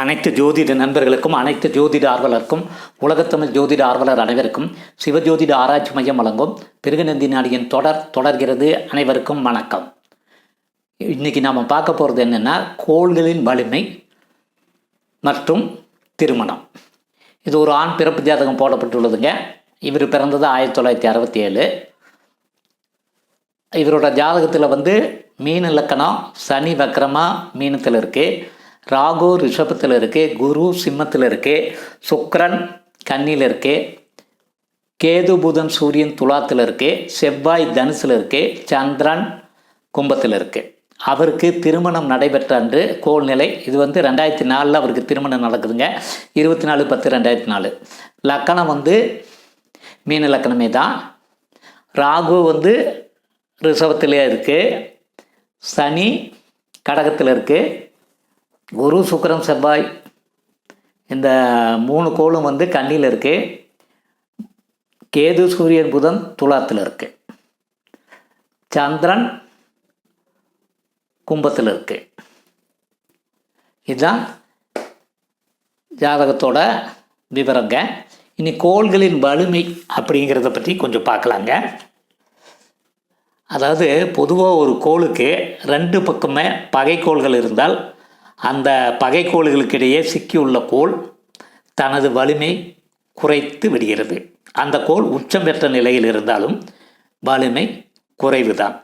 அனைத்து ஜோதிட நண்பர்களுக்கும் அனைத்து ஜோதிட ஆர்வலருக்கும் உலகத்தமிழ் ஜோதிட ஆர்வலர் அனைவருக்கும் சிவஜோதிட ஆராய்ச்சி மையம் வழங்கும் பிருகநந்தி நாடியின் தொடர் தொடர்கிறது அனைவருக்கும் வணக்கம். இன்றைக்கி நாம் பார்க்க போகிறது என்னென்னா கோள்களின் வலிமை மற்றும் திருமணம். இது ஒரு ஆண் பிறப்பு ஜாதகம் போடப்பட்டுள்ளதுங்க. இவர் பிறந்தது ஆயிரத்தி தொள்ளாயிரத்தி அறுபத்தி ஏழு இவரோட ஜாதகத்தில் வந்து மீன் இலக்கணம் சனி வக்கரமாக மீனத்தில் இருக்குது ராகு ரிஷபத்தில் இருக்குது குரு சிம்மத்தில் இருக்குது சுக்ரன் கன்னியில் இருக்குது கேது புதன் சூரியன் துலாத்தில் இருக்குது செவ்வாய் தனுசில் இருக்குது சந்திரன் கும்பத்தில் இருக்குது அவருக்கு திருமணம் நடைபெற்ற அன்று கோல்நிலை இது வந்து ரெண்டாயிரத்தி நாலில் அவருக்கு திருமணம் நடக்குதுங்க. இருபத்தி நாலு பத்து ரெண்டாயிரத்தி நாலு. லக்கணம் வந்து மீன லக்கணமே தான். ராகு வந்து ரிஷபத்திலே இருக்குது சனி கடகத்தில் இருக்குது குரு சுக்கரம் செவ்வாய் இந்த மூணு கோளும் வந்து கண்ணியில் இருக்குது கேது சூரியன் புதன் துலாத்தில் இருக்குது சந்திரன் கும்பத்தில் இருக்குது இதுதான் ஜாதகத்தோட விவரங்க. இனி கோள்களின் வலிமை அப்படிங்கிறத பற்றி கொஞ்சம் பார்க்கலாங்க. அதாவது பொதுவாக ஒரு கோளுக்கு ரெண்டு பக்கமே பகைக்கோள்கள் இருந்தால் அந்த பகைக்கோள்களுக்கிடையே சிக்கியுள்ள கோள் தனது வலிமை குறைத்து விடுகிறது. அந்த கோள் உச்சம் பெற்ற நிலையில் இருந்தாலும் வலிமை குறைவுதான்.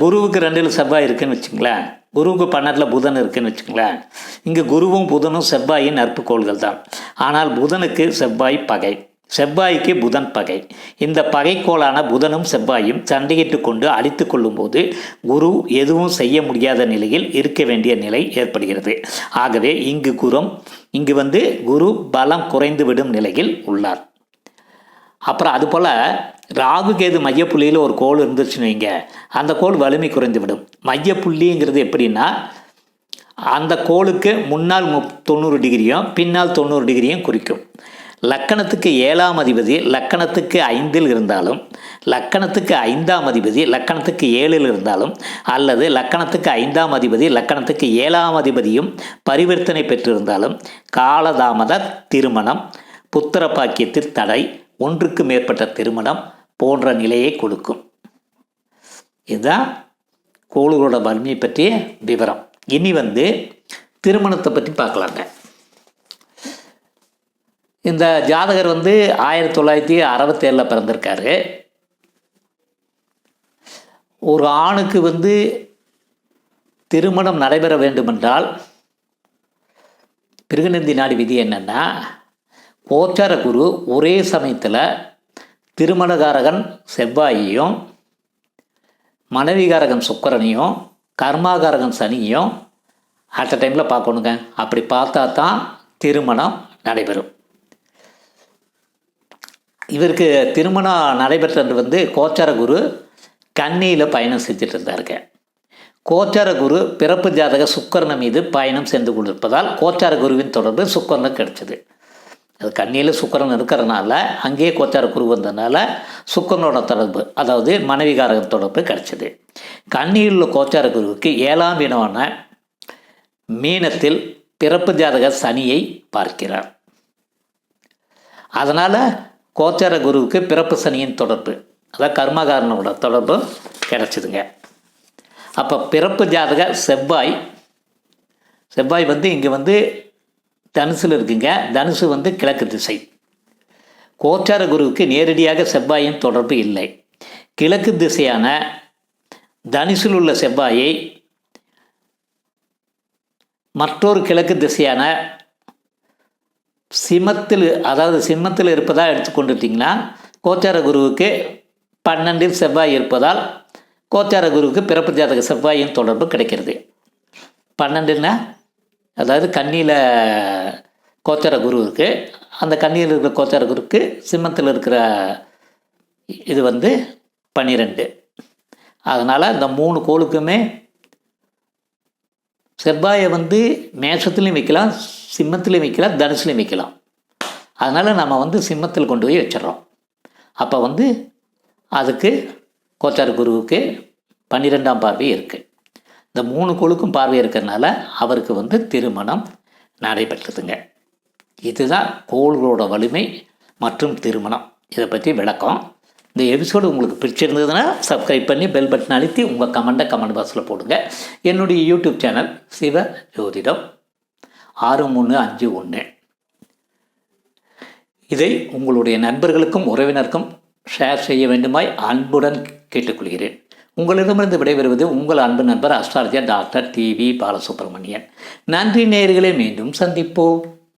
குருவுக்கு ரெண்டில் செவ்வாய் இருக்குன்னு வச்சுங்களேன் குருவுக்கு பன்னெண்டில் புதன் இருக்குன்னு வச்சுங்களேன் இங்கே குருவும் புதனும் செவ்வாயின் நட்பு கோள்கள் தான். ஆனால் புதனுக்கு செவ்வாய் பகை. செவ்வாய்க்கு புதன் பகை. இந்த பகைக்கோளான புதனும் செவ்வாயும் சண்டையிட்டு கொண்டு அழித்து கொள்ளும்போது குரு எதுவும் செய்ய முடியாத நிலையில் இருக்க வேண்டிய நிலை ஏற்படுகிறது. ஆகவே இங்கு குரும் இங்கு வந்து குரு பலம் குறைந்து விடும் நிலையில் உள்ளார். அப்புறம் அதுபோல் ராகு கேது மையப்புள்ளியில் ஒரு கோள் இருந்துச்சுன்னு வைங்க. அந்த கோள் வலிமை குறைந்து விடும் மையப்புள்ளிங்கிறது எப்படின்னா அந்த கோளுக்கு முன்னால் முப் தொண்ணூறு டிகிரியும் பின்னால் தொண்ணூறு டிகிரியும் குறிக்கும். லக்கணத்துக்கு ஏழாம் அதிபதி லக்கணத்துக்கு ஐந்தில் இருந்தாலும் லக்கணத்துக்கு ஐந்தாம் அதிபதி லக்கணத்துக்கு ஏழில் இருந்தாலும் அல்லது லக்கணத்துக்கு ஐந்தாம் அதிபதி லக்கணத்துக்கு ஏழாம் அதிபதியும் பரிவர்த்தனை பெற்றிருந்தாலும் காலதாமத திருமணம் புத்திரப்பாக்கியத்தில் தடை ஒன்றுக்கு மேற்பட்ட திருமணம் போன்ற நிலையை கொடுக்கும். இதுதான் கோளுகளோட வலிமையை பற்றிய விவரம். இனி வந்து திருமணத்தை பற்றி பார்க்கலாங்க. இந்த ஜாதகர் வந்து ஆயிரத்தி தொள்ளாயிரத்தி அறுபத்தேழில் பிறந்திருக்காரு. ஒரு ஆணுக்கு வந்து திருமணம் நடைபெற வேண்டுமென்றால் பிருகநந்தி நாடி விதி என்னென்னா கோச்சார குரு ஒரே சமயத்தில் திருமணகாரகன் செவ்வாயையும் மனைவிகாரகன் சுக்கரனையும் கர்மாகாரகன் சனியும் அட் டைமில் பார்க்கணுங்க. அப்படி பார்த்தா தான் திருமணம் நடைபெறும். இவருக்கு திருமணம் நடைபெற்றது வந்து கோச்சார குரு கன்னியில் பயணம் செஞ்சுட்டு இருந்தாருங்க கோச்சார குரு பிறப்பு ஜாதக சுக்கரன் மீது பயணம் சென்று கொண்டிருப்பதால் கோச்சார குருவின் தொடர்பு சுக்கரனுக்கு கிடைச்சது. அது கண்ணியில் சுக்கரன் இருக்கிறனால அங்கேயே கோச்சார குரு வந்ததுனால சுக்கரனோட தொடர்பு அதாவது மனைவிகாரகன் தொடர்பு கிடைச்சது. கண்ணியில் உள்ள கோச்சார குருவுக்கு ஏழாம் இனமான மீனத்தில் பிறப்பு ஜாதக சனியை பார்க்கிறார். அதனால் கோச்சார குருவுக்கு பிறப்பு சனியின் தொடர்பு. அதாவது கர்மகாரனோட தொடர்பு கிடச்சிதுங்க. அப்போ பிறப்பு ஜாதக செவ்வாய். செவ்வாய் வந்து இங்கே வந்து தனுசில் இருக்குங்க. தனுசு வந்து கிழக்கு திசை. கோச்சார குருவுக்கு நேரடியாக செவ்வாயின் தொடர்பு இல்லை. கிழக்கு திசையான தனுசில் உள்ள செவ்வாயை மற்றொரு கிழக்கு திசையான சிம்மத்தில் அதாவது சிம்மத்தில் இருப்பதாக எடுத்துக்கொண்டுட்டிங்கன்னா கோச்சார குருவுக்கு பன்னெண்டில் செவ்வாய் இருப்பதால் கோச்சார குருவுக்கு பிறப்பு ஜாதக செவ்வாயின் தொடர்பு கிடைக்கிறது. பன்னெண்டுன்னா அதாவது கண்ணியில் கோச்சார குரு இருக்குது அந்த கண்ணியில் இருக்கிற கோச்சார குருக்கு சிம்மத்தில் இருக்கிற இது வந்து பன்னிரெண்டு. அதனால் இந்த மூணு கோளுக்குமே செவ்வாயை வந்து மேஷத்துலேயும் வைக்கலாம் சிம்மத்துலேயும் வைக்கலாம் தனுசுலையும் வைக்கலாம். அதனால் நம்ம வந்து சிம்மத்தில் கொண்டு போய் வச்சிடறோம். அப்போ வந்து அதுக்கு கோச்சார் குருவுக்கு பன்னிரெண்டாம் பார்வை இருக்குது இந்த மூணு குழுக்கும் பார்வை இருக்கிறதுனால அவருக்கு வந்து திருமணம் நடைபெற்றதுங்க. இதுதான் கோள்களோட வலிமை மற்றும் திருமணம். இதை பற்றி விளக்கம். இந்த எபிசோடு உங்களுக்கு பிடிச்சிருந்ததுன்னா சப்ஸ்கிரைப் பண்ணி பெல் பட்டன் அழுத்தி உங்கள் கமெண்ட்டை கமெண்ட் பாக்ஸில் போடுங்க. என்னுடைய யூடியூப் சேனல் சிவ ஜோதிடம். ஆறு மூணு அஞ்சு ஒன்று இதை உங்களுடைய நண்பர்களுக்கும் உறவினருக்கும் ஷேர் செய்ய வேண்டுமாய் அன்புடன் கேட்டுக்கொள்கிறேன். உங்களிடமிருந்து விடைபெறுவது உங்கள் அன்பு நண்பர் அஸ்ட்ராலஜர் டாக்டர் டிவி பாலசுப்ரமணியன். நன்றி நேர்களை மீண்டும் சந்திப்போம்.